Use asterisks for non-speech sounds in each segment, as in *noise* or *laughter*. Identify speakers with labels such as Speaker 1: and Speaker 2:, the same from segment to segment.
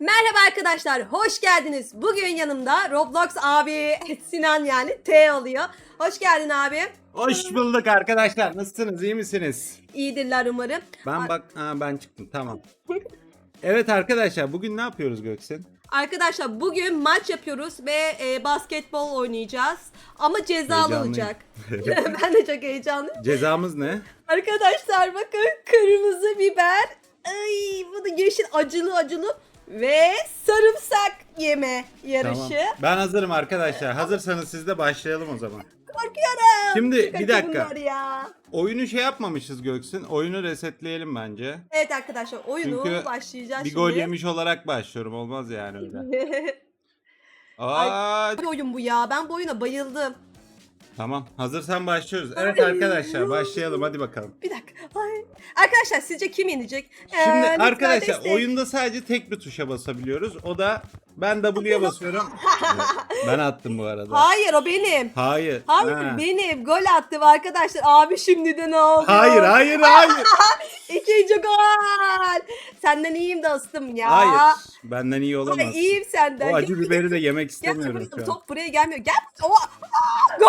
Speaker 1: Merhaba arkadaşlar, hoş geldiniz. Bugün yanımda Roblox abi *laughs* Sinan yani T oluyor. Hoş geldin abi.
Speaker 2: Hoş bulduk arkadaşlar. Nasılsınız? iyi misiniz?
Speaker 1: İyidirler umarım.
Speaker 2: Ben bak ha, ben çıktım. Tamam. *laughs* Evet arkadaşlar bugün ne yapıyoruz Göksin?
Speaker 1: Arkadaşlar bugün maç yapıyoruz ve e, basketbol oynayacağız. Ama cezalı
Speaker 2: Heyecanlıyım.
Speaker 1: olacak. *laughs* ben de çok heyecanlıyım.
Speaker 2: Cezamız ne?
Speaker 1: Arkadaşlar bakın kırmızı biber. Ay bu da yeşil acılı acılı ve sarımsak yeme yarışı.
Speaker 2: Tamam. Ben hazırım arkadaşlar. Hazırsanız siz de başlayalım o zaman.
Speaker 1: Korkuyorum.
Speaker 2: Şimdi, bir dakika.
Speaker 1: Ya.
Speaker 2: Oyunu şey yapmamışız Göksin. Oyunu resetleyelim bence.
Speaker 1: Evet arkadaşlar oyunu
Speaker 2: Çünkü
Speaker 1: başlayacağız
Speaker 2: Bir
Speaker 1: şimdi.
Speaker 2: gol yemiş olarak başlıyorum. Olmaz yani öyle. *laughs* Aa,
Speaker 1: Bir oyun bu ya. Ben bu oyuna bayıldım.
Speaker 2: Tamam. Hazırsan başlıyoruz. Evet arkadaşlar başlayalım. Hadi bakalım.
Speaker 1: Bir dakika. Ay. Arkadaşlar sizce kim yenecek? Ee,
Speaker 2: Şimdi
Speaker 1: lütfen
Speaker 2: arkadaşlar
Speaker 1: destek.
Speaker 2: oyunda sadece tek bir tuşa basabiliyoruz. O da ben W'ye basıyorum. *laughs* ben attım bu arada.
Speaker 1: Hayır o benim.
Speaker 2: Hayır.
Speaker 1: Hayır
Speaker 2: Ha.
Speaker 1: benim. Gol attım arkadaşlar. Abi şimdi de ne oldu?
Speaker 2: Hayır, hayır, hayır. *laughs*
Speaker 1: İkinci gol. Senden iyiyim dostum ya.
Speaker 2: Hayır. Benden iyi olamaz.
Speaker 1: Ay, iyiyim senden.
Speaker 2: O acı biberi de yemek
Speaker 1: Gel
Speaker 2: istemiyorum
Speaker 1: buraya,
Speaker 2: şu an.
Speaker 1: top buraya gelmiyor. Gel. Aa, Gol. *laughs*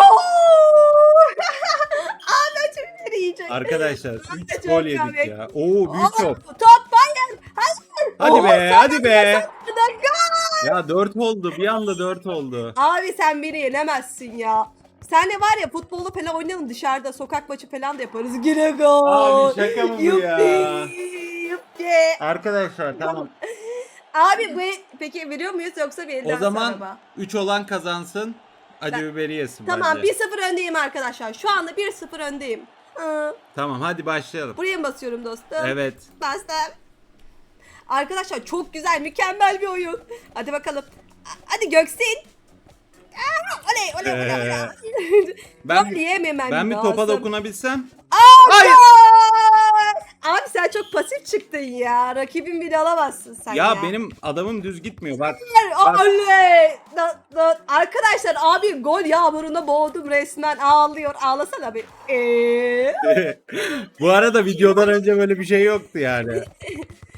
Speaker 1: Abi acı biberi yiyecek.
Speaker 2: Arkadaşlar
Speaker 1: Ben de
Speaker 2: 3
Speaker 1: çok
Speaker 2: gol yedik ya. Oo büyük
Speaker 1: Aa,
Speaker 2: top.
Speaker 1: Top hayır. Hayır.
Speaker 2: Hadi
Speaker 1: Oo,
Speaker 2: be, hadi be. Ya 4 oldu. Bir anda 4 oldu.
Speaker 1: Abi sen beni yenemezsin ya. Senle var ya futbolu falan oynayalım dışarıda sokak maçı falan da yaparız. Gire gol.
Speaker 2: Abi şaka mı bu ya?
Speaker 1: Yuppi, yuppi.
Speaker 2: Arkadaşlar tamam.
Speaker 1: Abi bu peki veriyor muyuz yoksa bir elden
Speaker 2: O zaman
Speaker 1: sonra mı?
Speaker 2: 3 olan kazansın. Acı
Speaker 1: Ben-
Speaker 2: biberi yesin
Speaker 1: Tamam
Speaker 2: bence.
Speaker 1: 1-0 öndeyim arkadaşlar. Şu anda 1-0 öndeyim. Hı,
Speaker 2: Tamam hadi başlayalım.
Speaker 1: Buraya mı basıyorum dostum?
Speaker 2: Evet.
Speaker 1: Bastım. Arkadaşlar çok güzel, mükemmel bir oyun. Hadi bakalım. Hadi Göksin. Aa, oley oley oley. oley. *laughs*
Speaker 2: Ben,
Speaker 1: Gol yememem
Speaker 2: ben bir
Speaker 1: lazım.
Speaker 2: topa dokunabilsem.
Speaker 1: Aa,
Speaker 2: Hayır.
Speaker 1: Abi sen çok pasif çıktın ya. Rakibin bile alamazsın sen ya.
Speaker 2: Ya benim adamım düz gitmiyor bak.
Speaker 1: Hayır, Oley! Da- da- Arkadaşlar abi gol yağmurunda boğdum resmen ağlıyor. Ağlasana bir. *laughs* Ee?
Speaker 2: Bu arada videodan önce böyle bir şey yoktu yani. *laughs*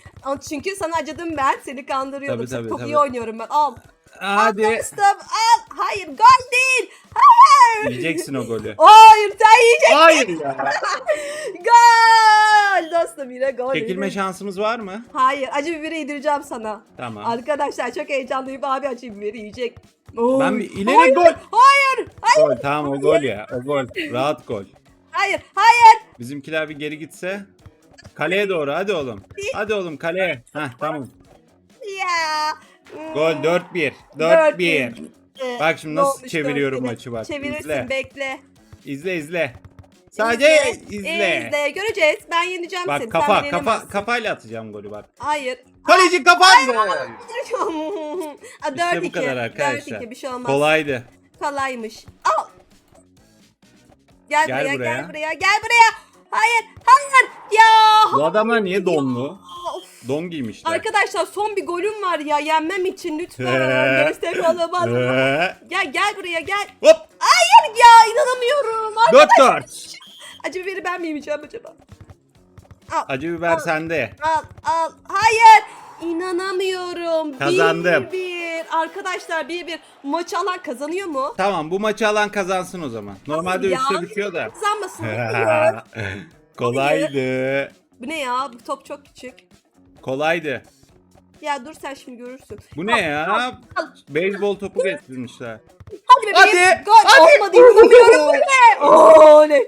Speaker 1: Çünkü sana acıdım ben. Seni kandırıyordum.
Speaker 2: Tabii, tabii,
Speaker 1: çok
Speaker 2: tabii.
Speaker 1: iyi oynuyorum ben. Al.
Speaker 2: Hadi.
Speaker 1: Bastım. Al. Hayır gol değil. Hayır.
Speaker 2: Yiyeceksin o golü. *laughs*
Speaker 1: Hayır sen yiyeceksin.
Speaker 2: Hayır ya. *laughs*
Speaker 1: Gol. Dostum yine gol.
Speaker 2: Çekilme
Speaker 1: yedi.
Speaker 2: şansımız var mı?
Speaker 1: Hayır acı biberi yedireceğim sana.
Speaker 2: Tamam.
Speaker 1: Arkadaşlar çok heyecanlıyım. Abi acı biberi yiyecek. Oy.
Speaker 2: Ben bir ileri
Speaker 1: hayır,
Speaker 2: gol.
Speaker 1: Hayır. Hayır.
Speaker 2: Gol tamam o gol ya. O gol. Rahat gol.
Speaker 1: Hayır. Hayır.
Speaker 2: Bizimkiler bir geri gitse. Kaleye doğru hadi oğlum. *laughs* Hadi oğlum kaleye. Heh tamam.
Speaker 1: Ya.
Speaker 2: Gol 4-1. 4-1.
Speaker 1: Ee,
Speaker 2: Bak şimdi nasıl
Speaker 1: olmuş
Speaker 2: çeviriyorum
Speaker 1: dört
Speaker 2: maçı bak.
Speaker 1: Çevirirsin
Speaker 2: İzle.
Speaker 1: bekle.
Speaker 2: İzle izle. Sadece izle.
Speaker 1: İzle. Göreceğiz. Ben yeneceğim seni.
Speaker 2: Bak
Speaker 1: Sen
Speaker 2: kafa
Speaker 1: beni
Speaker 2: kafa
Speaker 1: yenemezsin.
Speaker 2: kafayla atacağım golü bak.
Speaker 1: Hayır.
Speaker 2: Kaleci kapan gol.
Speaker 1: Aa,
Speaker 2: İşte
Speaker 1: 4-2.
Speaker 2: bu kadar arkadaşlar.
Speaker 1: 4-2 bir şey olmaz.
Speaker 2: Kolaydı.
Speaker 1: Kolaymış. Al. Gel,
Speaker 2: Gel
Speaker 1: buraya,
Speaker 2: buraya.
Speaker 1: gel buraya, gel buraya. Hayır, hayır. Ya.
Speaker 2: Bu adamlar niye donlu?
Speaker 1: Of.
Speaker 2: Don giymişler.
Speaker 1: Arkadaşlar son bir golüm var ya. Yenmem için lütfen. Destek.
Speaker 2: Ee,
Speaker 1: Gel gel buraya gel.
Speaker 2: Hop
Speaker 1: Hayır ya inanamıyorum. Ay,
Speaker 2: 4-4. *laughs*
Speaker 1: Acı biberi ben mi yemeyeceğim acaba? Al,
Speaker 2: Acı biber sende.
Speaker 1: al, al. Hayır. İnanamıyorum.
Speaker 2: Kazandım.
Speaker 1: Bir, bir. Arkadaşlar bir bir. Maçı alan kazanıyor mu?
Speaker 2: Tamam bu maçı alan kazansın o zaman. Normalde
Speaker 1: Ya,
Speaker 2: üçte bitiyor da.
Speaker 1: Kazanmasın. *laughs* Hayır. *laughs*
Speaker 2: Kolaydı.
Speaker 1: Bu ne ya? Bu top çok küçük.
Speaker 2: Kolaydı.
Speaker 1: Ya dur sen şimdi görürsün.
Speaker 2: Bu ne ya? Beyzbol topu getirmişler.
Speaker 1: Hadi bebeğim.
Speaker 2: Hadi,
Speaker 1: Gol
Speaker 2: hadi.
Speaker 1: olmadı. İnanamıyorum. Bu ne? *laughs* Oo ne?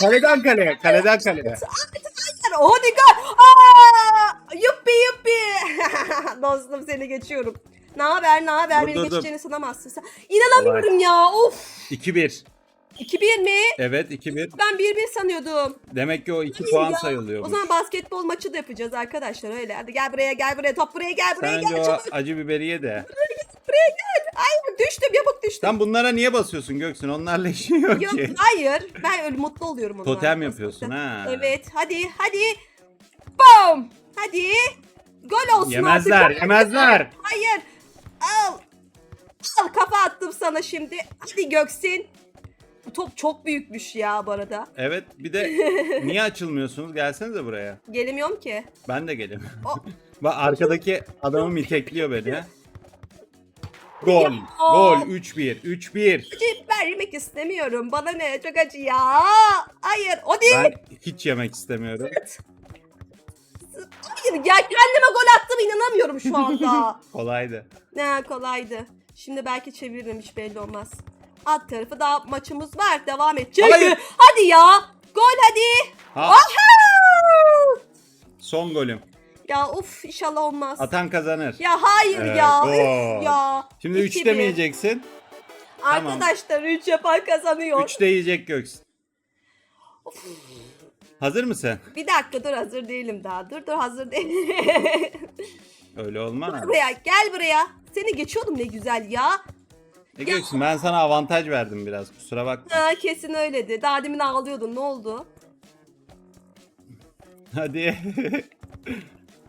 Speaker 2: Kaleden kaleye, kaleden kaleye.
Speaker 1: Hadi gol. Aa! Yuppi yuppi. Dostum seni geçiyorum. Ne haber ne haber
Speaker 2: Dur,
Speaker 1: beni
Speaker 2: dur, dur.
Speaker 1: geçeceğini sanamazsın sen. İnanamıyorum ya of.
Speaker 2: 2-1.
Speaker 1: 2-1 mi?
Speaker 2: Evet 2-1.
Speaker 1: Ben 1-1 sanıyordum.
Speaker 2: Demek ki o 2
Speaker 1: İyi
Speaker 2: puan
Speaker 1: ya.
Speaker 2: sayılıyor.
Speaker 1: O zaman basketbol maçı da yapacağız arkadaşlar öyle. Hadi gel buraya gel buraya top buraya gel buraya
Speaker 2: Bence
Speaker 1: gel
Speaker 2: o
Speaker 1: çabuk.
Speaker 2: acı biberi ye de.
Speaker 1: Buraya gel. Ay düştüm yamuk düştüm.
Speaker 2: Sen bunlara niye basıyorsun Göksin? Onlarla işin yok
Speaker 1: Yok
Speaker 2: ki.
Speaker 1: hayır. Ben öyle mutlu oluyorum onlarla.
Speaker 2: Totem yapıyorsun ha.
Speaker 1: Evet hadi hadi. Bam. Hadi. Gol olsun
Speaker 2: Yemezler,
Speaker 1: artık.
Speaker 2: yemezler.
Speaker 1: Hayır. Al. Al kafa attım sana şimdi. Hadi Göksin. Bu top çok büyükmüş ya bu arada.
Speaker 2: Evet bir de *laughs* niye açılmıyorsunuz? Gelsenize buraya.
Speaker 1: Gelemiyorum ki.
Speaker 2: Ben de gelim.
Speaker 1: O, *laughs*
Speaker 2: Bak arkadaki adamı mitekliyor beni. Gol. Gol 3-1. 3-1.
Speaker 1: Acı vermek istemiyorum. Bana ne çok acı ya. Hayır o değil.
Speaker 2: Ben hiç yemek istemiyorum.
Speaker 1: Ya kendime gol attım inanamıyorum şu anda. *laughs*
Speaker 2: Kolaydı.
Speaker 1: ne kolaydı. Şimdi belki çeviririm hiç belli olmaz. Alt tarafı daha maçımız var. Devam edecek.
Speaker 2: Hayır.
Speaker 1: Hadi ya. Gol hadi.
Speaker 2: Ha,
Speaker 1: Aha!
Speaker 2: son golüm.
Speaker 1: Ya uf inşallah olmaz.
Speaker 2: Atan kazanır.
Speaker 1: Ya hayır
Speaker 2: Evet,
Speaker 1: ya. Üf ya.
Speaker 2: Şimdi 3
Speaker 1: İki bir.
Speaker 2: demeyeceksin. tamam.
Speaker 1: Arkadaşlar 3 yapan kazanıyor.
Speaker 2: 3 de yiyecek Göksin. Hazır mısın?
Speaker 1: Bir dakika dur hazır değilim daha. Dur dur hazır değilim. *laughs*
Speaker 2: Öyle olmaz.
Speaker 1: buraya gel buraya. Seni geçiyordum ne güzel ya.
Speaker 2: E Göksin ben sana avantaj verdim biraz kusura bakma.
Speaker 1: Ha, kesin öyledi. Daha demin ağlıyordun ne oldu?
Speaker 2: Hadi. *laughs*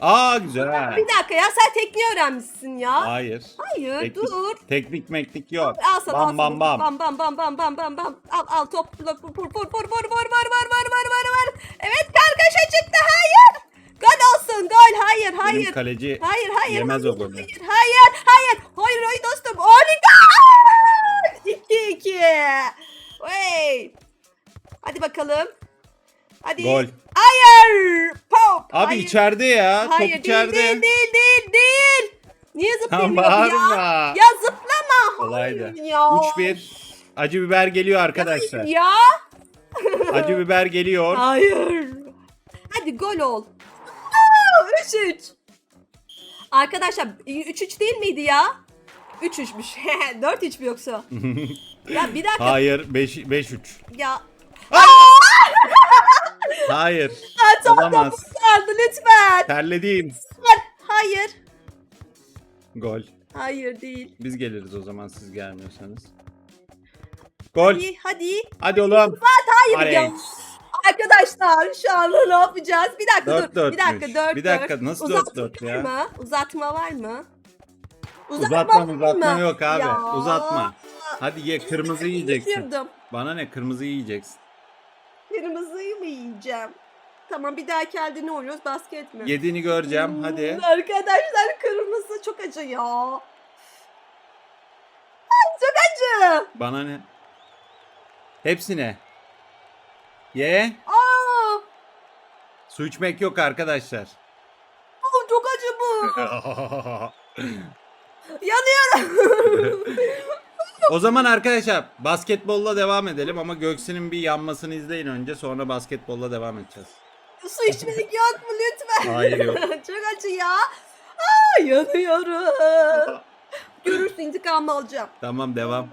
Speaker 2: Aa güzel.
Speaker 1: Bir dakika ya sen tekniği öğrenmişsin ya.
Speaker 2: Hayır.
Speaker 1: Hayır
Speaker 2: Teknik,
Speaker 1: dur.
Speaker 2: teknik meknik yok.
Speaker 1: Al sana al
Speaker 2: Bam bam bam.
Speaker 1: Bam bam bam bam bam bam bam. Al al top. Vur vur vur vur vur vur vur vur vur vur vur vur. Evet kargaşa çıktı hayır. Gol olsun gol hayır
Speaker 2: Benim
Speaker 1: hayır.
Speaker 2: kaleci
Speaker 1: Hayır hayır.
Speaker 2: yemez
Speaker 1: hayır,
Speaker 2: o golü.
Speaker 1: Hayır hayır hayır. Hayır hayır dostum. Oli gol. 2 2. Hey. Hadi bakalım. Hadi.
Speaker 2: Gol.
Speaker 1: Hayır. Pop.
Speaker 2: Abi
Speaker 1: hayır.
Speaker 2: içeride ya.
Speaker 1: Hayır
Speaker 2: Top
Speaker 1: değil,
Speaker 2: içeride.
Speaker 1: değil değil değil değil. Niye zıplamıyor
Speaker 2: bağırma.
Speaker 1: ya? Ya zıplama.
Speaker 2: Kolaydı.
Speaker 1: Hayır Ya.
Speaker 2: 3-1. Acı biber geliyor arkadaşlar.
Speaker 1: Ya. *laughs*
Speaker 2: Acı biber geliyor.
Speaker 1: Hayır. Hadi gol ol. 3-3. Arkadaşlar 3-3 değil miydi ya? 3-3'müş. 4-3 *laughs* mü yoksa? *laughs* ya bir dakika.
Speaker 2: Hayır 5 5-3.
Speaker 1: Ya.
Speaker 2: Hayır. *laughs*
Speaker 1: Ha,
Speaker 2: Olamaz.
Speaker 1: kaldı lütfen.
Speaker 2: Terlediğim.
Speaker 1: Hayır.
Speaker 2: Gol.
Speaker 1: Hayır değil.
Speaker 2: Biz geliriz o zaman siz gelmiyorsanız. Gol.
Speaker 1: Hadi hadi.
Speaker 2: Hadi oğlum.
Speaker 1: Hayır
Speaker 2: Alex.
Speaker 1: ya. Arkadaşlar şu anda ne yapacağız? Bir dakika
Speaker 2: Dört
Speaker 1: dur. Bir dakika
Speaker 2: dörtmüş.
Speaker 1: dört
Speaker 2: Bir dakika,
Speaker 1: dört.
Speaker 2: nasıl
Speaker 1: Uzatma
Speaker 2: dört dört ya?
Speaker 1: Mı? Uzatma var mı?
Speaker 2: Uzatma
Speaker 1: var
Speaker 2: uzatma yok abi.
Speaker 1: Ya.
Speaker 2: Uzatma. Hadi ye kırmızı yiyeceksin.
Speaker 1: Düşürdüm.
Speaker 2: Bana ne kırmızı yiyeceksin.
Speaker 1: Kırmızıyı mı yiyeceğim? Tamam bir dahaki elde ne oynuyoruz? Basket mi?
Speaker 2: Yediğini göreceğim
Speaker 1: Hmm,
Speaker 2: hadi.
Speaker 1: Arkadaşlar kırmızı çok acı ya. Çok acı.
Speaker 2: Bana ne? Hepsine. Ye.
Speaker 1: Aa,
Speaker 2: Su içmek yok arkadaşlar.
Speaker 1: aa, çok acı bu. *laughs* Yanıyorum. *laughs*
Speaker 2: o zaman arkadaşlar basketbolla devam edelim ama Göksin'in bir yanmasını izleyin önce sonra basketbolla devam edeceğiz.
Speaker 1: Su içmek yok mu lütfen?
Speaker 2: Hayır yok. *laughs*
Speaker 1: çok acı ya. Aa, yanıyorum. Görürsün intikamımı alacağım.
Speaker 2: Tamam devam.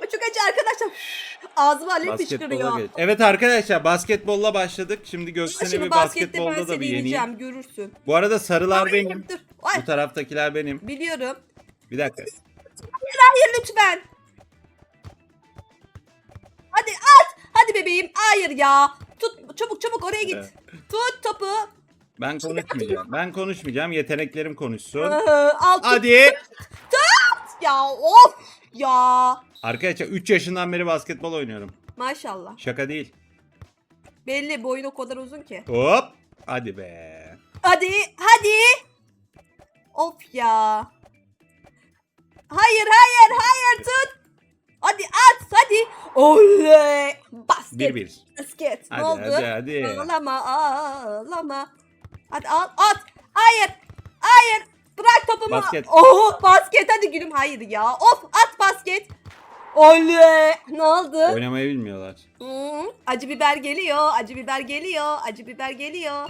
Speaker 1: Çok acı arkadaşlar. Üf, Ağzıma
Speaker 2: Basketbola
Speaker 1: fışkırıyor.
Speaker 2: geç. Evet arkadaşlar basketbolla başladık. Şimdi Göksin'i
Speaker 1: Şimdi
Speaker 2: bir basketbolda da bir yeneyim.
Speaker 1: görürsün.
Speaker 2: Bu arada sarılar benim.
Speaker 1: Dur. Ay,
Speaker 2: Bu taraftakiler benim.
Speaker 1: biliyorum.
Speaker 2: Bir dakika.
Speaker 1: Hayır lütfen. Hadi at. Hadi bebeğim. Hayır ya. Tut çabuk çabuk oraya git.
Speaker 2: Evet.
Speaker 1: Tut topu.
Speaker 2: Ben konuşmayacağım. Ben konuşmayacağım. Yeteneklerim konuşsun.
Speaker 1: Ee, Al tut
Speaker 2: Hadi.
Speaker 1: ya. Of ya.
Speaker 2: Arkadaşlar 3 yaşından beri basketbol oynuyorum.
Speaker 1: Maşallah.
Speaker 2: Şaka değil.
Speaker 1: Belli boyun o kadar uzun ki.
Speaker 2: Hop. Hadi be.
Speaker 1: Hadi hadi. Of ya. Hayır hayır hayır tut. Hadi at hadi. Oley. Basket.
Speaker 2: 1-1.
Speaker 1: Basket.
Speaker 2: Hadi
Speaker 1: ne oldu?
Speaker 2: hadi hadi.
Speaker 1: Ağlama ağlama. Hadi al at. Hayır. Hayır. Bırak topumu.
Speaker 2: Basket.
Speaker 1: Oh basket hadi gülüm. Hayır ya. Of at basket. Oley. Ne oldu?
Speaker 2: Oynamayı bilmiyorlar.
Speaker 1: Hmm, acı biber geliyor. Acı biber geliyor. Acı biber geliyor.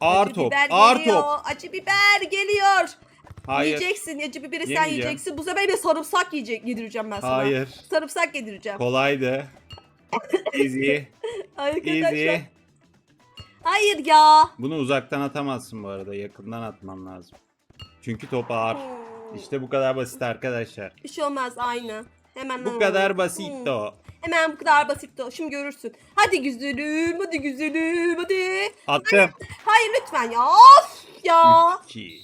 Speaker 2: Ağır
Speaker 1: acı
Speaker 2: top.
Speaker 1: biber
Speaker 2: Ağır
Speaker 1: geliyor.
Speaker 2: top.
Speaker 1: Acı biber geliyor.
Speaker 2: Hayır.
Speaker 1: Yiyeceksin. Acı biberi sen
Speaker 2: Yemeyeceğim.
Speaker 1: yiyeceksin. Bu sefer bir sarımsak yiyecek, yedireceğim ben sana.
Speaker 2: Hayır.
Speaker 1: Sarımsak yedireceğim.
Speaker 2: Kolaydı. *laughs* Easy.
Speaker 1: Arkadaşlar.
Speaker 2: Easy.
Speaker 1: Hayır ya.
Speaker 2: Bunu uzaktan atamazsın bu arada. Yakından atman lazım. Çünkü top ağır.
Speaker 1: Hmm.
Speaker 2: İşte bu kadar basit arkadaşlar.
Speaker 1: Bir şey olmaz aynı. Hemen
Speaker 2: Bu kadar basit o.
Speaker 1: Hemen bu kadar basit o. Şimdi görürsün. Hadi güzelim, hadi güzelim, hadi.
Speaker 2: Attım.
Speaker 1: Hayır lütfen ya. Of ya.
Speaker 2: 2.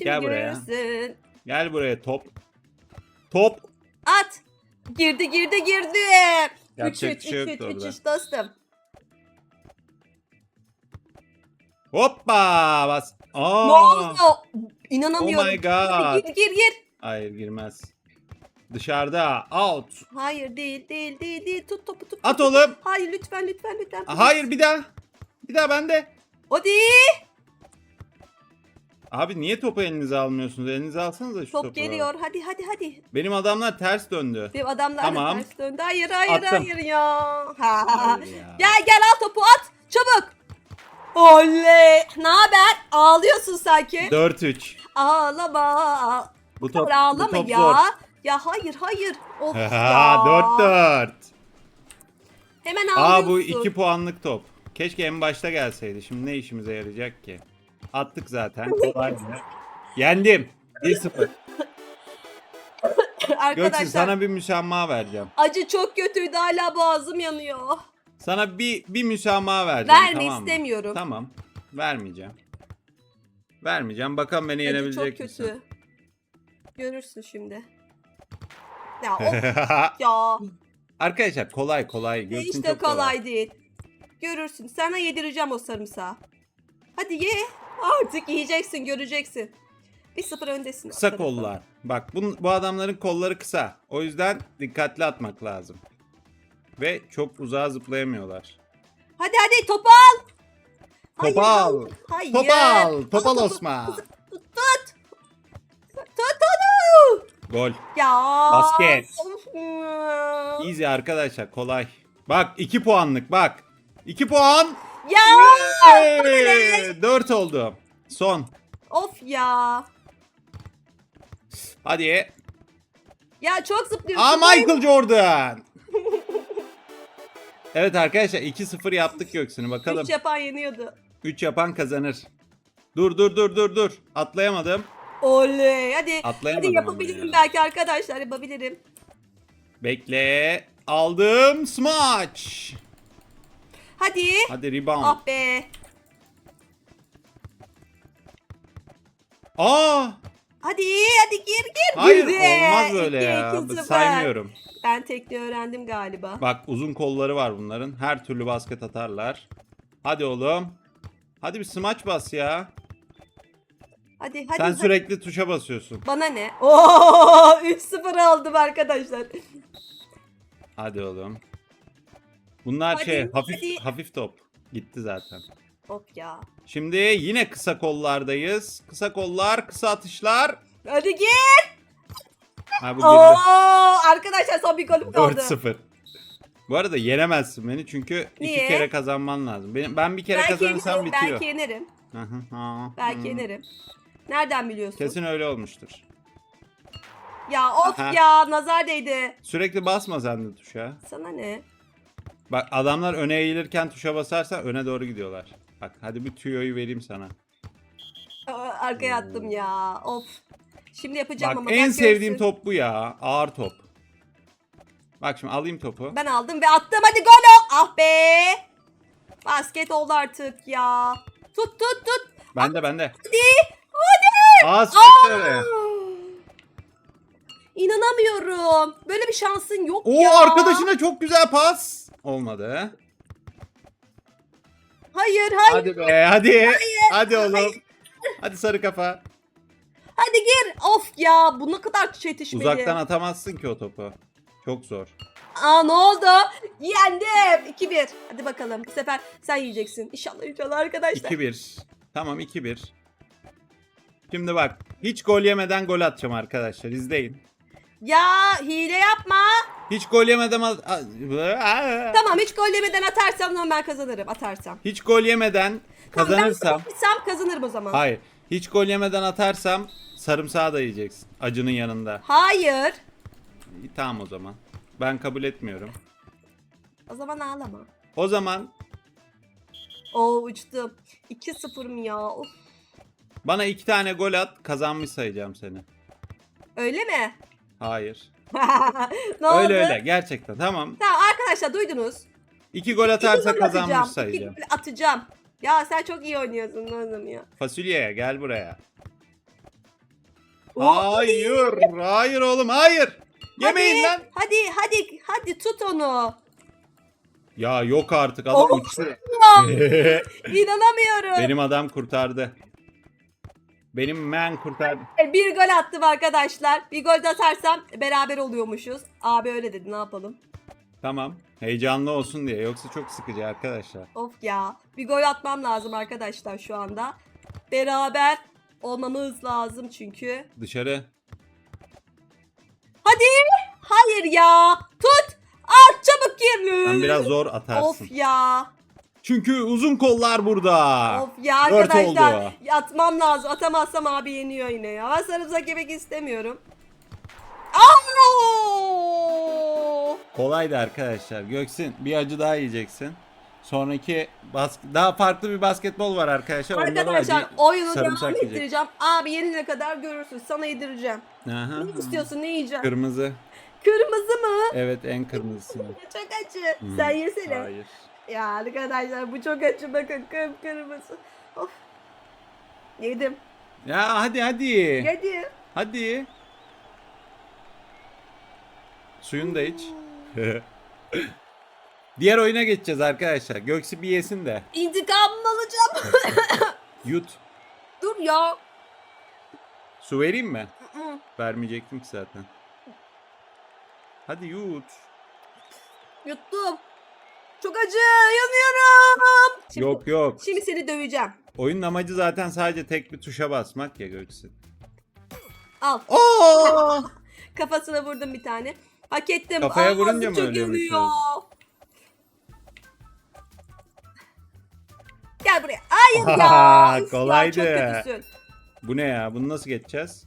Speaker 1: Şimdi
Speaker 2: Gel buraya.
Speaker 1: görürsün.
Speaker 2: Gel buraya top. Top.
Speaker 1: At. Girdi girdi girdi.
Speaker 2: Yapacak
Speaker 1: 3
Speaker 2: bir şey
Speaker 1: 3
Speaker 2: yoktu
Speaker 1: 3
Speaker 2: orada.
Speaker 1: 3 dostum.
Speaker 2: Hoppa bas. Aa.
Speaker 1: Ne oldu?
Speaker 2: Oh
Speaker 1: İnanamıyorum.
Speaker 2: my
Speaker 1: Hadi
Speaker 2: god.
Speaker 1: gir gir gir.
Speaker 2: Hayır girmez. Dışarıda. Out.
Speaker 1: Hayır değil değil değil değil. Tut topu tut.
Speaker 2: At oğlum.
Speaker 1: Hayır lütfen lütfen lütfen.
Speaker 2: Hayır bir daha. Bir daha bende.
Speaker 1: Hadi.
Speaker 2: Abi niye topu elinize almıyorsunuz? Elinize alsanıza şu
Speaker 1: Top
Speaker 2: topu.
Speaker 1: geliyor. Hadi hadi hadi.
Speaker 2: Benim adamlar ters döndü.
Speaker 1: Benim adamlar
Speaker 2: Tamam.
Speaker 1: da ters döndü. Hayır hayır
Speaker 2: Attım.
Speaker 1: hayır ya. Ha.
Speaker 2: Hayır ya.
Speaker 1: Gel gel al topu at. Çabuk. Oley. Ne haber? Ağlıyorsun sanki.
Speaker 2: 4-3.
Speaker 1: Ağlama.
Speaker 2: Bu top,
Speaker 1: Ağlama
Speaker 2: bu top
Speaker 1: ya.
Speaker 2: zor.
Speaker 1: Ya hayır hayır. Of ya.
Speaker 2: 4-4.
Speaker 1: Hemen ağlıyorsun.
Speaker 2: Aa bu 2 puanlık top. Keşke en başta gelseydi. Şimdi ne işimize yarayacak ki? Attık zaten. Kolaydı. Yendim. 1-0. *coughs* Gökçe
Speaker 1: Arkadaşlar
Speaker 2: sana bir müsamaha vereceğim.
Speaker 1: acı çok kötüydü hala boğazım yanıyor.
Speaker 2: Sana bir bir müsamaha vereceğim.
Speaker 1: Verme
Speaker 2: tamam mı?
Speaker 1: istemiyorum.
Speaker 2: Tamam. Vermeyeceğim. Vermeyeceğim. Bakalım beni
Speaker 1: Acı çok
Speaker 2: yenebilecek
Speaker 1: kötü.
Speaker 2: misin?
Speaker 1: Görürsün şimdi. *laughs* Ya of ya.
Speaker 2: Arkadaşlar kolay kolay. Gökçin
Speaker 1: Hiç de
Speaker 2: çok
Speaker 1: kolay değil. Görürsün. Sana yedireceğim o sarımsağı. Hadi ye. Artık yiyeceksin, göreceksin. Bir sıfır öndesin.
Speaker 2: Kısa kollar. Bak bu, bu adamların kolları kısa. O yüzden dikkatli atmak lazım. Ve çok uzağa zıplayamıyorlar.
Speaker 1: Hadi hadi topu al. Hayır,
Speaker 2: Topu al.
Speaker 1: Hayır.
Speaker 2: Top al. Top al
Speaker 1: topu.
Speaker 2: Osman.
Speaker 1: Tut. Tut. Tut onu.
Speaker 2: Gol.
Speaker 1: Ya.
Speaker 2: Basket. Easy arkadaşlar kolay. Bak 2 puanlık bak. 2 puan.
Speaker 1: Ya.
Speaker 2: Hey, 4 oldu. Son.
Speaker 1: Of ya.
Speaker 2: Hadi.
Speaker 1: Ya çok zıplıyorsun.
Speaker 2: Aa Michael Jordan. *laughs* evet arkadaşlar 2-0 yaptık Göksin'i bakalım.
Speaker 1: Üç yapan yeniyordu.
Speaker 2: 3 yapan kazanır. Dur dur dur dur dur. Atlayamadım.
Speaker 1: Oley. Hadi.
Speaker 2: Atlayamadım
Speaker 1: Hadi yapabilirim
Speaker 2: ya.
Speaker 1: belki arkadaşlar yapabilirim.
Speaker 2: Bekle. Aldım. Smash.
Speaker 1: Hadi.
Speaker 2: Hadi rebound.
Speaker 1: Ah be.
Speaker 2: Aa!
Speaker 1: Hadi hadi gir gir.
Speaker 2: Hayır
Speaker 1: Girdi.
Speaker 2: olmaz böyle
Speaker 1: İki,
Speaker 2: ya.
Speaker 1: iki, sıfır.
Speaker 2: Saymıyorum.
Speaker 1: Ben tekniği öğrendim galiba.
Speaker 2: Bak uzun kolları var bunların. Her türlü basket atarlar. Hadi oğlum. Hadi bir smaç bas ya.
Speaker 1: Hadi hadi.
Speaker 2: Sen
Speaker 1: hadi.
Speaker 2: sürekli tuşa basıyorsun.
Speaker 1: Bana ne? Oo *laughs* 3-0 aldım arkadaşlar.
Speaker 2: Hadi oğlum. Bunlar
Speaker 1: Hadi,
Speaker 2: şey hafif
Speaker 1: hadi.
Speaker 2: hafif top. Gitti zaten.
Speaker 1: Of ya.
Speaker 2: Şimdi yine kısa kollardayız. Kısa kollar, kısa atışlar.
Speaker 1: Hadi gir.
Speaker 2: Ha bu
Speaker 1: Oo
Speaker 2: girdi.
Speaker 1: arkadaşlar son bir golüm kaldı.
Speaker 2: 4-0. Bu arada yenemezsin beni çünkü
Speaker 1: Niye?
Speaker 2: iki kere kazanman lazım. Benim, ben bir kere
Speaker 1: Belki
Speaker 2: kazanırsam
Speaker 1: yenerim,
Speaker 2: bitiyor.
Speaker 1: belki yenerim.
Speaker 2: Hı hı, ha,
Speaker 1: Belki
Speaker 2: hı.
Speaker 1: yenerim. Nereden biliyorsun?
Speaker 2: Kesin öyle olmuştur.
Speaker 1: Ya of ya nazar değdi.
Speaker 2: Sürekli basma sen de tuşa.
Speaker 1: Sana ne?
Speaker 2: Bak adamlar öne eğilirken tuşa basarsa öne doğru gidiyorlar. Bak hadi bir tüyoyu vereyim sana.
Speaker 1: Aa, Arkaya attım ya. Of. Şimdi yapacağım
Speaker 2: Bak
Speaker 1: ama.
Speaker 2: en
Speaker 1: bak
Speaker 2: sevdiğim
Speaker 1: görsün.
Speaker 2: top bu ya. Ağır top. Bak şimdi alayım topu.
Speaker 1: Ben aldım ve attım. Hadi gol ol. Ah be. Basket oldu artık ya. Tut tut tut.
Speaker 2: Bende bende.
Speaker 1: Hadi. Hadi.
Speaker 2: Aa.
Speaker 1: Aa! İnanamıyorum. Böyle bir şansın yok
Speaker 2: Oo
Speaker 1: ya.
Speaker 2: arkadaşına çok güzel pas. Olmadı.
Speaker 1: Hayır hayır.
Speaker 2: Hadi be hadi. Hadi oğlum. Hadi sarı kafa.
Speaker 1: Hadi gir. Of ya bu ne kadar çetişmeli.
Speaker 2: Uzaktan atamazsın ki o topu. Çok zor.
Speaker 1: Aa ne oldu? Yendim. 2-1. Hadi bakalım. Bu sefer sen yiyeceksin. İnşallah inşallah arkadaşlar.
Speaker 2: 2-1. Tamam 2-1. Şimdi bak hiç gol yemeden gol atacağım arkadaşlar izleyin.
Speaker 1: Ya hile yapma.
Speaker 2: Hiç gol yemeden at-
Speaker 1: Tamam hiç gol yemeden atarsam zaman ben kazanırım atarsam.
Speaker 2: hiç gol yemeden
Speaker 1: Tamam,
Speaker 2: kazanırsam
Speaker 1: Ben kazanırsam kazanırım o zaman.
Speaker 2: hayır hiç gol yemeden atarsam sarımsağı da yiyeceksin acının yanında.
Speaker 1: Hayır.
Speaker 2: İyi, Tamam o zaman. Ben kabul etmiyorum.
Speaker 1: O zaman ağlama.
Speaker 2: O zaman
Speaker 1: Oo uçtum. 2-0 mı ya? Of.
Speaker 2: bana iki tane gol at kazanmış sayacağım seni.
Speaker 1: Öyle mi?
Speaker 2: Hayır. *laughs*
Speaker 1: ne oldu?
Speaker 2: Öyle öyle gerçekten tamam.
Speaker 1: Tamam arkadaşlar duydunuz.
Speaker 2: İki gol
Speaker 1: İki
Speaker 2: atarsa kazanmış sayacağım.
Speaker 1: İki gol atacağım. Ya sen çok iyi oynuyorsun oğlum ya.
Speaker 2: Fasulyeye gel buraya.
Speaker 1: Oo,
Speaker 2: Hayır. Hayır oğlum hayır. Yemeyin
Speaker 1: hadi,
Speaker 2: lan.
Speaker 1: Hadi hadi hadi tut onu.
Speaker 2: Ya yok artık adam uçtu. *laughs* *laughs*
Speaker 1: İnanamıyorum.
Speaker 2: Benim adam kurtardı. Benim man kurtardı.
Speaker 1: Bir gol attım arkadaşlar. Bir gol de atarsam beraber oluyormuşuz. Abi öyle dedi ne yapalım.
Speaker 2: Tamam. Heyecanlı olsun diye. Yoksa çok sıkıcı arkadaşlar.
Speaker 1: Of ya. Bir gol atmam lazım arkadaşlar şu anda. Beraber olmamız lazım çünkü.
Speaker 2: Dışarı.
Speaker 1: Hadi. Hayır ya. Tut. At çabuk gir.
Speaker 2: Sen biraz zor atarsın.
Speaker 1: Of ya.
Speaker 2: Çünkü uzun kollar burada.
Speaker 1: Of ya
Speaker 2: Dört
Speaker 1: arkadaşlar.
Speaker 2: oldu.
Speaker 1: Atmam lazım. Atamazsam abi yeniyor yine ya. Ben sarımsak yemek istemiyorum. Aa!
Speaker 2: Kolaydı arkadaşlar. Göksin bir acı daha yiyeceksin. Sonraki bas daha farklı bir basketbol var arkadaşlar.
Speaker 1: Arkadaşlar
Speaker 2: acı
Speaker 1: oyunu
Speaker 2: sarımsak
Speaker 1: devam
Speaker 2: yiyecek.
Speaker 1: ettireceğim. Abi yenine kadar görürsün. Sana yedireceğim.
Speaker 2: Aha.
Speaker 1: Ne istiyorsun? Ne yiyeceğim?
Speaker 2: Kırmızı.
Speaker 1: Kırmızı mı?
Speaker 2: Evet en kırmızısını. *laughs*
Speaker 1: Çok acı.
Speaker 2: Hmm.
Speaker 1: Sen yesene.
Speaker 2: Hayır.
Speaker 1: Ya arkadaşlar bu çok acı bakın kırmızı. Of. Yedim.
Speaker 2: Ya hadi hadi.
Speaker 1: Yedim.
Speaker 2: Hadi. Suyunu da iç. *laughs* Diğer oyuna geçeceğiz arkadaşlar. Göksi bir yesin de.
Speaker 1: İntikamımı alacağım. *laughs*
Speaker 2: Yut.
Speaker 1: Dur ya.
Speaker 2: Su vereyim mi? Vermeyecektim ki zaten. Hadi yut.
Speaker 1: Yuttum. Çok acı. Yanıyorum. Şimdi,
Speaker 2: Yok yok.
Speaker 1: Şimdi seni döveceğim.
Speaker 2: Oyunun amacı zaten sadece tek bir tuşa basmak ya Göksin.
Speaker 1: Al.
Speaker 2: Oo! *laughs*
Speaker 1: Kafasına vurdum bir tane. Hak ettim.
Speaker 2: Kafaya
Speaker 1: Ağzım
Speaker 2: vurunca mı
Speaker 1: çok yanıyor. Gel buraya. Hayır ya. *laughs* Üf ya,
Speaker 2: Kolaydı.
Speaker 1: çok kötüsün.
Speaker 2: Bu ne ya? Bunu nasıl geçeceğiz?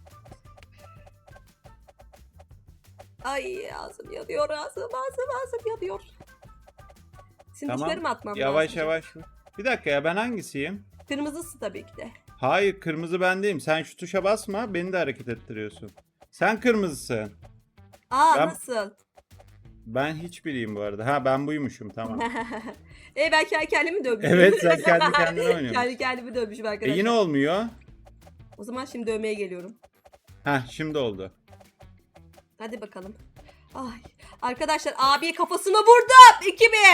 Speaker 1: Ay ağzım yanıyor. Ağzım ağzım ağzım yanıyor. Dışarı mı atmam
Speaker 2: Yavaş
Speaker 1: lazım?
Speaker 2: yavaş. Bir dakika ya ben hangisiyim?
Speaker 1: Kırmızısı tabii ki de.
Speaker 2: Hayır kırmızı ben değilim. Sen şu tuşa basma beni de hareket ettiriyorsun. Sen kırmızısın.
Speaker 1: Aa
Speaker 2: Ben-
Speaker 1: nasıl?
Speaker 2: Ben hiçbiriyim bu arada. Ha ben buymuşum tamam. *laughs*
Speaker 1: e ben kendi kendimi dövmüşüm.
Speaker 2: Evet, sen kendi *laughs* kendine oynuyorsun.
Speaker 1: kendi kendimi dövmüşüm
Speaker 2: e
Speaker 1: arkadaşlar.
Speaker 2: yine olmuyor.
Speaker 1: O zaman şimdi dövmeye geliyorum.
Speaker 2: Ha şimdi oldu.
Speaker 1: Hadi bakalım. Ay arkadaşlar abiye kafasına vurdum.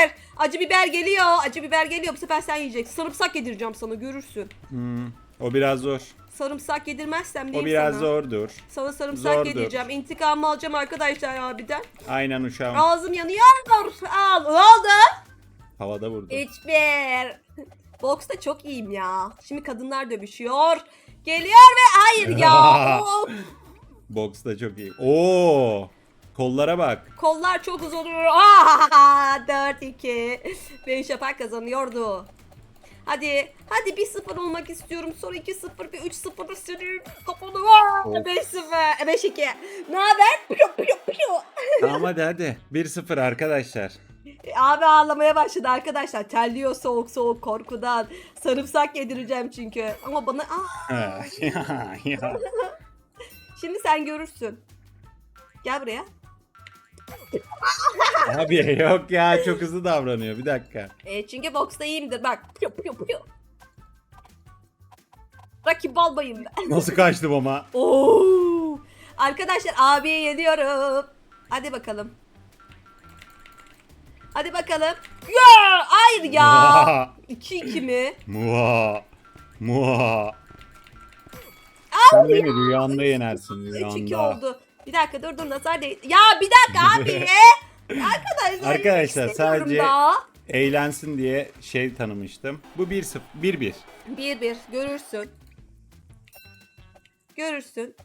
Speaker 1: 2-1. Acı biber geliyor. Acı biber geliyor. Bu sefer sen yiyeceksin. Sarımsak yedireceğim sana görürsün.
Speaker 2: Hmm, o biraz zor.
Speaker 1: Sarımsak yedirmezsem
Speaker 2: O biraz
Speaker 1: sana?
Speaker 2: zordur.
Speaker 1: Sana sarımsak
Speaker 2: Zordur.
Speaker 1: yedireceğim. İntikamımı alacağım arkadaşlar abiden.
Speaker 2: Aynen uşağım.
Speaker 1: Ağzım yanıyor. Al. Ne oldu?
Speaker 2: Havada vurdu.
Speaker 1: Hiçbir. Boksta çok iyiyim ya. Şimdi kadınlar dövüşüyor. Geliyor ve hayır ya. *laughs* Of.
Speaker 2: Boks da çok iyi. Oo! Kollara bak.
Speaker 1: Kollar çok uzun. Ah, 4-2. Ben Şafak kazanıyordu. Hadi. Hadi 1-0 olmak istiyorum. Sonra 2-0 bir 3-0 senin kafanı. Ah,
Speaker 2: Of.
Speaker 1: 5-0. 5-2. Ne haber? Piyo, piyo, piyo.
Speaker 2: Tamam hadi hadi. 1-0 arkadaşlar.
Speaker 1: Abi ağlamaya başladı arkadaşlar. Terliyor soğuk soğuk korkudan. Sarımsak yedireceğim çünkü. Ama bana... Aa, *laughs*
Speaker 2: Ya, ya.
Speaker 1: şimdi sen görürsün. Gel buraya.
Speaker 2: Abi yok ya çok hızlı davranıyor. Bir dakika.
Speaker 1: E, çünkü boksta iyiyimdir. Bak. Piyo, piyo, piyo. Rakip balbayım ben.
Speaker 2: Nasıl kaçtım ama?
Speaker 1: Oo! Arkadaşlar abiye yediyorum. Hadi bakalım. Hadi bakalım. Ya! Hayır ya. 2-2 mi?
Speaker 2: Muha. Muha. Sen beni rüyanda yenersin
Speaker 1: 3-2
Speaker 2: rüyanda.
Speaker 1: oldu. Bir dakika dur dur nazar değil. Ya bir dakika abi. *laughs* Arkadaşlar.
Speaker 2: Arkadaşlar, sadece-
Speaker 1: daha.
Speaker 2: Eğlensin diye şey tanımıştım. Bu 1-0. 1-1.
Speaker 1: 1-1 görürsün. Görürsün.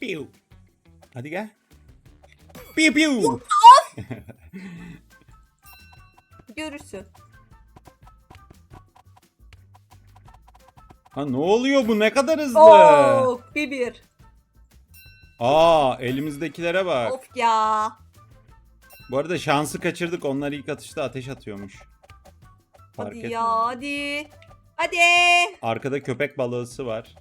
Speaker 2: Piu. Hadi gel. Piu piu. *laughs*
Speaker 1: Görürsün.
Speaker 2: Ha ne oluyor bu ne kadar hızlı.
Speaker 1: Oo, 1-1.
Speaker 2: Aa elimizdekilere bak.
Speaker 1: Of ya.
Speaker 2: Bu arada şansı kaçırdık. Onlar ilk atışta ateş atıyormuş. Fark
Speaker 1: Hadi
Speaker 2: etmedim.
Speaker 1: ya hadi. Hadi.
Speaker 2: Arkada köpek balığısı var.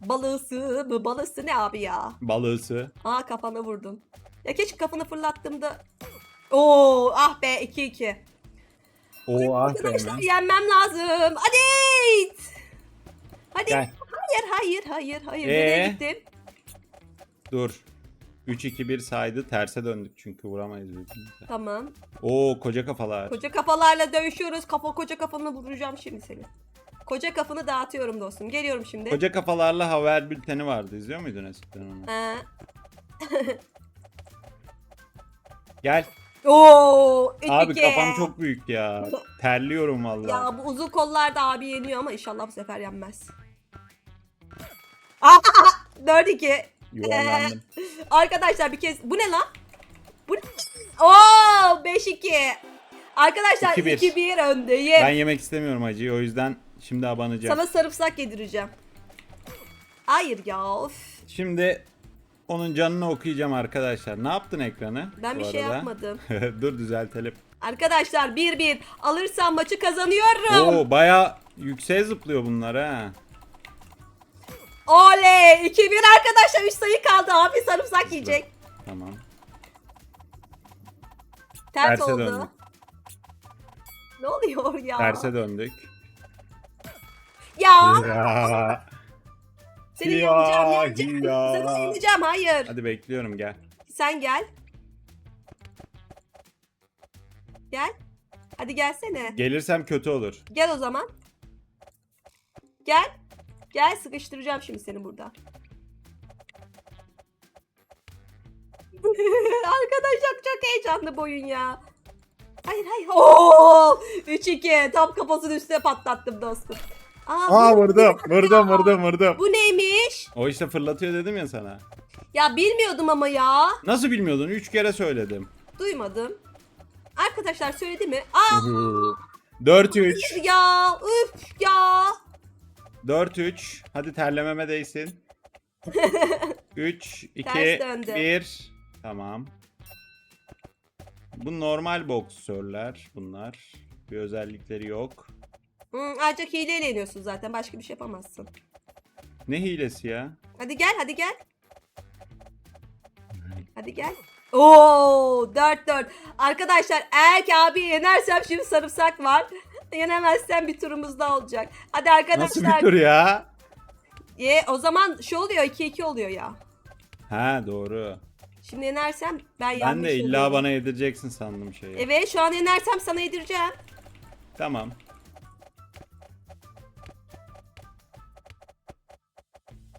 Speaker 1: Balığısı mı? Balığısı ne abi ya?
Speaker 2: Balığısı.
Speaker 1: Aa kafana vurdun. Ya keşke kafanı fırlattığımda. Oo ah be 2-2.
Speaker 2: Oo
Speaker 1: Arkadaşlar
Speaker 2: aferin.
Speaker 1: yenmem lazım. Hadi. Hadi.
Speaker 2: Gel.
Speaker 1: Hayır hayır hayır hayır.
Speaker 2: Ee?
Speaker 1: Nereye gittin?
Speaker 2: Dur. 3-2-1 saydı. Terse döndük çünkü vuramayız birbirimize.
Speaker 1: Tamam.
Speaker 2: Oo koca kafalar.
Speaker 1: Koca kafalarla dövüşüyoruz. Kafa koca kafanı vuracağım şimdi seni. Koca kafanı dağıtıyorum dostum. Geliyorum şimdi.
Speaker 2: Koca kafalarla haber bülteni vardı. İzliyor muydun eskiden onu? *laughs* Gel.
Speaker 1: Oo,
Speaker 2: Abi
Speaker 1: iki.
Speaker 2: kafam çok büyük ya. Terliyorum vallahi.
Speaker 1: Ya bu uzun kollar da abi yeniyor ama inşallah bu sefer yenmez. Aa, 4-2.
Speaker 2: Yuvarlandım. *laughs*
Speaker 1: Arkadaşlar bir kez bu ne lan? Bu ne? Oo 5-2. Arkadaşlar
Speaker 2: 2-1.
Speaker 1: 2-1 öndeyim.
Speaker 2: Ben yemek istemiyorum acıyı o yüzden şimdi abanacağım.
Speaker 1: Sana sarımsak yedireceğim. Hayır ya of.
Speaker 2: Şimdi onun canını okuyacağım arkadaşlar. Ne yaptın ekranı?
Speaker 1: Ben bir şey
Speaker 2: arada?
Speaker 1: yapmadım. *laughs*
Speaker 2: Dur düzeltelim.
Speaker 1: Arkadaşlar 1-1 alırsam maçı kazanıyorum.
Speaker 2: Oo baya yükseğe zıplıyor bunlar ha.
Speaker 1: Oley 2-1 arkadaşlar 3 sayı kaldı abi sarımsak yiyecek.
Speaker 2: Tamam.
Speaker 1: Ters
Speaker 2: Terse
Speaker 1: oldu.
Speaker 2: döndük.
Speaker 1: Ne oluyor ya?
Speaker 2: Terse döndük.
Speaker 1: Ya
Speaker 2: Ya.
Speaker 1: seni
Speaker 2: Ya,
Speaker 1: yeneceğim yeneceğim.
Speaker 2: ya.
Speaker 1: Seni yeneceğim hayır.
Speaker 2: Hadi bekliyorum gel.
Speaker 1: Sen gel. Gel. Hadi gelsene.
Speaker 2: Gelirsem kötü olur.
Speaker 1: Gel o zaman. Gel. Gel sıkıştıracağım şimdi seni burada. *laughs* Arkadaşlar çok heyecanlı bu oyun ya. Hayır hayır. Oo! 3-2. Tam kafasının üstüne patlattım dostum. Aa, bu-
Speaker 2: vurdum. Vurdum vurdum vurdum.
Speaker 1: Bu neymiş?
Speaker 2: O işte fırlatıyor dedim ya sana.
Speaker 1: Ya bilmiyordum ama ya.
Speaker 2: Nasıl bilmiyordun? Üç kere söyledim.
Speaker 1: Duymadım. Arkadaşlar söyledi mi? Aa
Speaker 2: 4-3.
Speaker 1: ya üf ya.
Speaker 2: 4-3. Hadi terlememe değsin. *laughs* 3, 2,
Speaker 1: Ters döndü.
Speaker 2: 1. Tamam. Bu normal boksörler bunlar. Bir özellikleri yok.
Speaker 1: Hmm, ancak hileyle yeniyorsun zaten. Başka bir şey yapamazsın.
Speaker 2: Ne hilesi ya?
Speaker 1: Hadi gel hadi gel. Hadi gel. Oo 4-4. Arkadaşlar eğer ki abi yenersem şimdi sarımsak var. Yenemezsem bir turumuz daha olacak. Hadi
Speaker 2: Nasıl
Speaker 1: arkadaşlar.
Speaker 2: bir tur ya?
Speaker 1: Ye, o zaman şu oluyor 2-2 oluyor ya.
Speaker 2: Ha doğru.
Speaker 1: Şimdi yenersem ben
Speaker 2: Ben
Speaker 1: yanlış
Speaker 2: de illa
Speaker 1: oluyorum.
Speaker 2: bana yedireceksin sandım şeyi.
Speaker 1: Evet şu an yenersem sana yedireceğim.
Speaker 2: Tamam.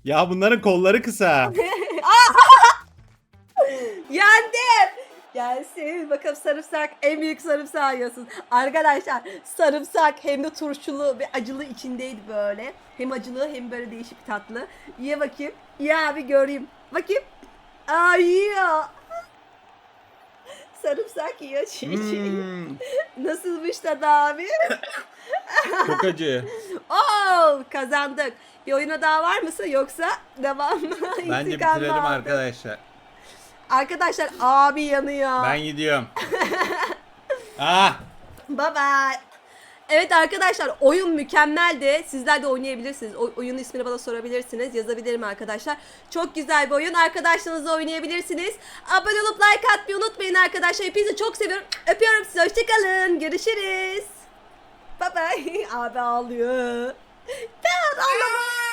Speaker 2: Ya bunların kolları kısa. *laughs* *laughs*
Speaker 1: Yendim. Gelsin bakalım sarımsak en büyük sarımsağı yiyorsun. Arkadaşlar sarımsak hem de turşulu ve acılı içindeydi böyle. Hem acılı hem böyle değişik bir tatlı. Ye bakayım. Ye abi göreyim. Bakayım. Aa yiyor. Sarımsak yiyor. Çiğ çiğ.
Speaker 2: Hmm,
Speaker 1: Nasılmış tadı abi? *laughs*
Speaker 2: çok acı.
Speaker 1: Oo kazandık. Bir oyuna daha var mısın yoksa devam mı?
Speaker 2: Bence
Speaker 1: İntikam
Speaker 2: bitirelim
Speaker 1: aldın?
Speaker 2: arkadaşlar.
Speaker 1: Arkadaşlar abi yanıyor.
Speaker 2: Ben gidiyorum. *laughs* ah!
Speaker 1: Bye bye. Evet arkadaşlar oyun mükemmeldi. Sizler de oynayabilirsiniz. O, oyunun ismini bana sorabilirsiniz. Yazabilirim arkadaşlar. Çok güzel bir oyun. Arkadaşlarınızla oynayabilirsiniz. Abone olup like atmayı unutmayın arkadaşlar. Hepinizi çok seviyorum. Öpüyorum sizi. Hoşçakalın. Görüşürüz. Bye bye. *laughs* Abi ağlıyor. Ben ağlamadım.